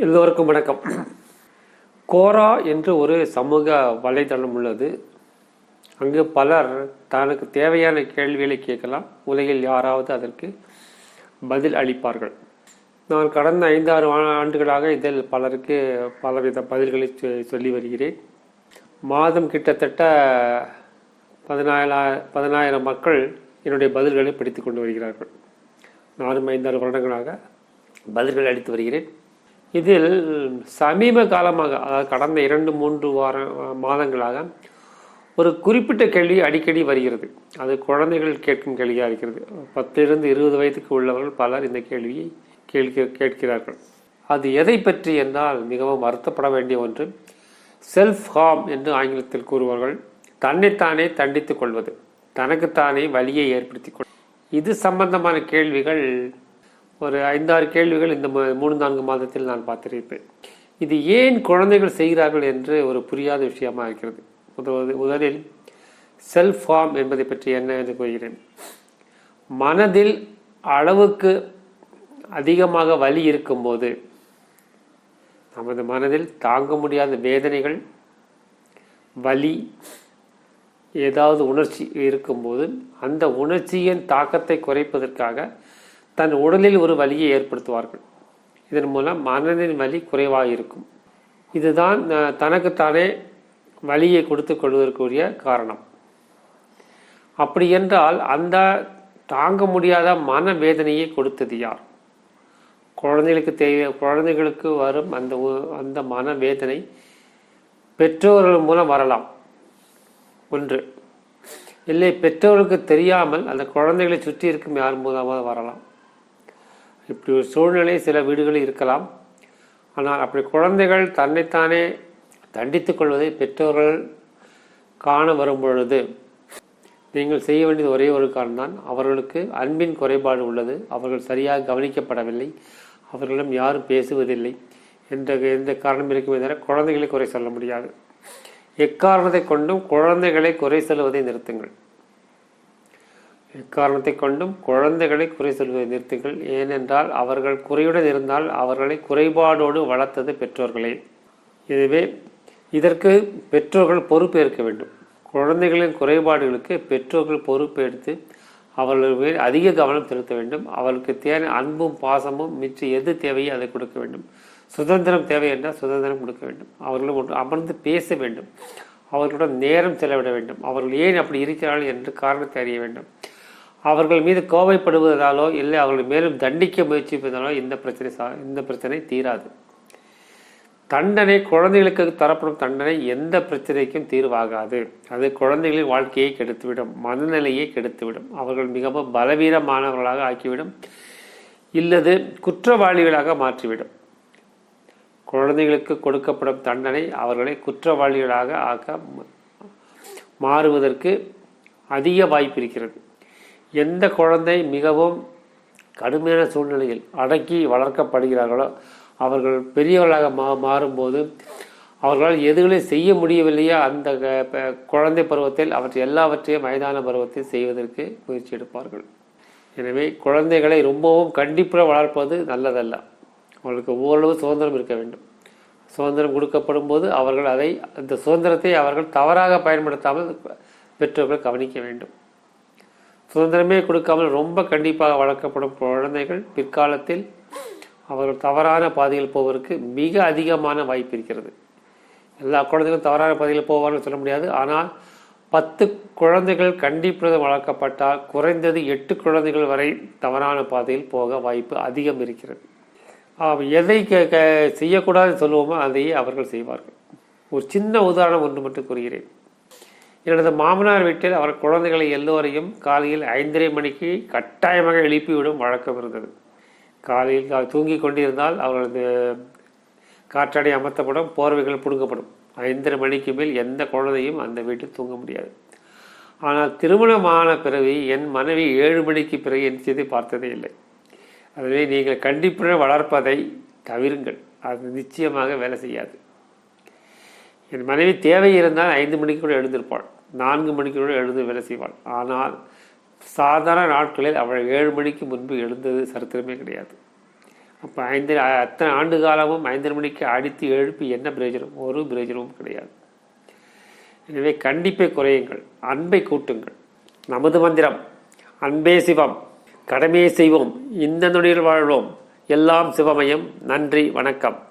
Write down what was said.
எல்லோருக்கும் வணக்கம். கோரா என்று ஒரு சமூக வலைதளம் உள்ளது. அங்கு பலர் தனக்கு தேவையான கேள்விகளை கேட்கலாம். உலகில் யாராவது அதற்கு பதில் அளிப்பார்கள். நான் கடந்த ஐந்தாறு ஆண்டுகளாக இதில் பலருக்கு பலவித பதில்களை சொல்லி வருகிறேன். மாதம் கிட்டத்தட்ட பதினாயிரம் பதினாயிரம் மக்கள் என்னுடைய பதில்களை படித்து கொண்டு வருகிறார்கள். நானும் ஐந்தாறு வருடங்களாக பதில்கள் அளித்து வருகிறேன். இதில் சமீப காலமாக அதாவது கடந்த இரண்டு மூன்று வார மாதங்களாக ஒரு குறிப்பிட்ட கேள்வி அடிக்கடி வருகிறது. அது குழந்தைகள் கேட்கும் கேள்வியாக இருக்கிறது. பத்திலிருந்து இருபது வயதுக்கு உள்ளவர்கள் பலர் இந்த கேள்வியை கேட்க கேட்கிறார்கள். அது எதை பற்றி என்றால் மிகவும் வருத்தப்பட வேண்டிய ஒன்று. செல்ஃப் ஹார்ம் என்று ஆங்கிலத்தில் கூறுவார்கள். தன்னைத்தானே தண்டித்துக் கொள்வது. தனக்குத்தானே வலியை ஏற்படுத்திக் கொள் இது சம்பந்தமான கேள்விகள் ஒரு ஐந்தாறு கேள்விகள் இந்த மூணு நான்கு மாதத்தில் நான் பார்த்திருப்பேன். இது ஏன் குழந்தைகள் செய்கிறார்கள் என்று ஒரு புரியாத விஷயமா இருக்கிறது. முதல் முதலில் செல்ஃப் ஃபார்ம் என்பதை பற்றி என்ன என்று கூறுகிறேன். மனதில் அளவுக்கு அதிகமாக வலி இருக்கும்போது நமது மனதில் தாங்க முடியாத வேதனைகள் வலி ஏதாவது உணர்ச்சி இருக்கும்போது அந்த உணர்ச்சியின் தாக்கத்தை குறைப்பதற்காக தன் உடலில் ஒரு வலியை ஏற்படுத்துவார்கள். இதன் மூலம் மனதின் வலி குறைவாக இருக்கும். இதுதான் தனக்குத்தானே வலியை கொடுத்து கொள்வதற்குரிய காரணம். அப்படி என்றால் அந்த தாங்க முடியாத மன வேதனையை கொடுத்தது யார்? குழந்தைகளுக்கு தேவை குழந்தைகளுக்கு வரும் அந்த அந்த மன வேதனை பெற்றோர்கள் மூலம் வரலாம். ஒன்று. இல்லை பெற்றோர்களுக்கு தெரியாமல் அந்த குழந்தைகளை சுற்றி இருக்கும் யார் மூலமாக வரலாம். இப்படி ஒரு சூழ்நிலை சில வீடுகளில் இருக்கலாம். ஆனால் அப்படி குழந்தைகள் தன்னைத்தானே தண்டித்துக் கொள்வதை பெற்றோர்கள் காண வரும் பொழுது நீங்கள் செய்ய வேண்டியது ஒரே ஒரு காரணம்தான். அவர்களுக்கு அன்பின் குறைபாடு உள்ளது. அவர்கள் சரியாக கவனிக்கப்படவில்லை. அவர்களிடம் யாரும் பேசுவதில்லை என்ற எந்த காரணம் இருக்குமே தவிர குழந்தைகளை குறை சொல்ல முடியாது. எக்காரணத்தை கொண்டும் குழந்தைகளை குறை சொல்வதை நிறுத்துங்கள். இக்காரணத்தை கொண்டும் குழந்தைகளை குறை சொல்வதை நிறுத்துங்கள். ஏனென்றால் அவர்கள் குறையுடன் இருந்தால் அவர்களை குறைபாடோடு வளர்த்தது பெற்றோர்களே. எனவே இதற்கு பெற்றோர்கள் பொறுப்பேற்க வேண்டும். குழந்தைகளின் குறைபாடுகளுக்கு பெற்றோர்கள் பொறுப்பெடுத்து அவர்கள் மேல் அதிக கவனம் செலுத்த வேண்டும். அவர்களுக்கு தேவை அன்பும் பாசமும் மிச்சம் எது தேவையோ அதை கொடுக்க வேண்டும். சுதந்திரம் தேவை என்றால் சுதந்திரம் கொடுக்க வேண்டும். அவர்களும் ஒன்று அமர்ந்து பேச வேண்டும். அவர்களுடன் நேரம் செலவிட வேண்டும். அவர்கள் ஏன் அப்படி இருக்கிறார்கள் என்று காரணத்தை அறிய வேண்டும். அவர்கள் மீது கோவைப்படுவதாலோ இல்லை அவர்கள் மேலும் தண்டிக்க முயற்சிப்பதாலோ இந்த பிரச்சனை சா இந்த பிரச்சனை தீராது. தண்டனை குழந்தைகளுக்கு தரப்படும் தண்டனை எந்த பிரச்சனைக்கும் தீர்வாகாது. அது குழந்தைகளின் வாழ்க்கையை கெடுத்துவிடும் மனநிலையை கெடுத்துவிடும். அவர்கள் மிகவும் பலவீனமானவர்களாக ஆக்கிவிடும் இல்லது குற்றவாளிகளாக மாற்றிவிடும். குழந்தைகளுக்கு கொடுக்கப்படும் தண்டனை அவர்களை குற்றவாளிகளாக ஆக்க ம- மாறுவதற்கு அதிக வாய்ப்பு இருக்கிறது. எந்த குழந்தை மிகவும் கடுமையான சூழ்நிலையில் அடக்கி வளர்க்கப்படுகிறார்களோ அவர்கள் பெரியவர்களாக மா மாறும்போது அவர்களால் எதுகளை செய்ய முடியவில்லையோ அந்த க- ப- குழந்தை பருவத்தில் அவற்றை எல்லாவற்றையும் வயதான பருவத்தில் செய்வதற்கு முயற்சி எடுப்பார்கள். எனவே குழந்தைகளை ரொம்பவும் கண்டிப்பாக வளர்ப்பது நல்லதல்ல. அவர்களுக்கு ஓரளவு சுதந்திரம் இருக்க வேண்டும். சுதந்திரம் கொடுக்கப்படும் போது அவர்கள் அதை அந்த சுதந்திரத்தை அவர்கள் தவறாக பயன்படுத்தாமல் பெற்றோர்கள் கவனிக்க வேண்டும். சுதந்திரமே கொடுக்காமல் ரொம்ப கண்டிப்பாக வளர்க்கப்படும் குழந்தைகள் பிற்காலத்தில் அவர்கள் தவறான பாதையில் போவதற்கு மிக அதிகமான வாய்ப்பு இருக்கிறது. எல்லா குழந்தைகளும் தவறான பாதையில் போவார்னு சொல்ல முடியாது. ஆனால் பத்து குழந்தைகள் கண்டிப்புடன் வளர்க்கப்பட்டால் குறைந்தது எட்டு குழந்தைகள் வரை தவறான பாதையில் போக வாய்ப்பு அதிகம் இருக்கிறது. எதை க- க- செய்யக்கூடாதுன்னு சொல்லுவோமோ அதையே அவர்கள் செய்வார்கள். ஒரு சின்ன உதாரணம் ஒன்று மட்டும் கூறுகிறேன். எனது மாமனார் வீட்டில் அவர் குழந்தைகளை எல்லோரையும் காலையில் ஐந்தரை மணிக்கு கட்டாயமாக எழுப்பிவிடும் வழக்கம் இருந்தது. காலையில் கா- தூங்கிக் கொண்டிருந்தால் அவர்களது காற்றாடை அமர்த்தப்படும் போர்வைகள் பிடுங்கப்படும். ஐந்தரை மணிக்கு மேல் எந்த குழந்தையும் அந்த வீட்டில் தூங்க முடியாது. ஆனால் திருமணமான பிறகு என் மனைவி ஏழு மணிக்கு பிறகு என் செய்தி பார்த்ததே இல்லை. எனவே நீங்கள் கண்டிப்புடன் வளர்ப்பதை தவிருங்கள். அது நிச்சயமாக வேலை செய்யாது. என் மனைவி தேவை இருந்தால் ஐந்து மணிக்கு கூட எழுந்திருப்பாள். நான்கு மணிக்கூட எழுந்து வேலை செய்வாள். ஆனால் சாதாரண நாட்களில் அவள் ஏழு மணிக்கு முன்பு எழுந்தது சரித்திரமே கிடையாது. அப்போ ஐந்து அத்தனை ஆண்டு காலமும் ஐந்து மணிக்கு அடித்து எழுப்பி என்ன பிரயோஜனம்? ஒரு பிரயோஜனமும் கிடையாது. எனவே கண்டிப்பை குறையுங்கள் அன்பை கூட்டுங்கள். நமது மந்திரம் அன்பே சிவம் கடமையை செய்வோம் இந்த நொடியில் வாழ்வோம். எல்லாம் சிவமயம். நன்றி வணக்கம்.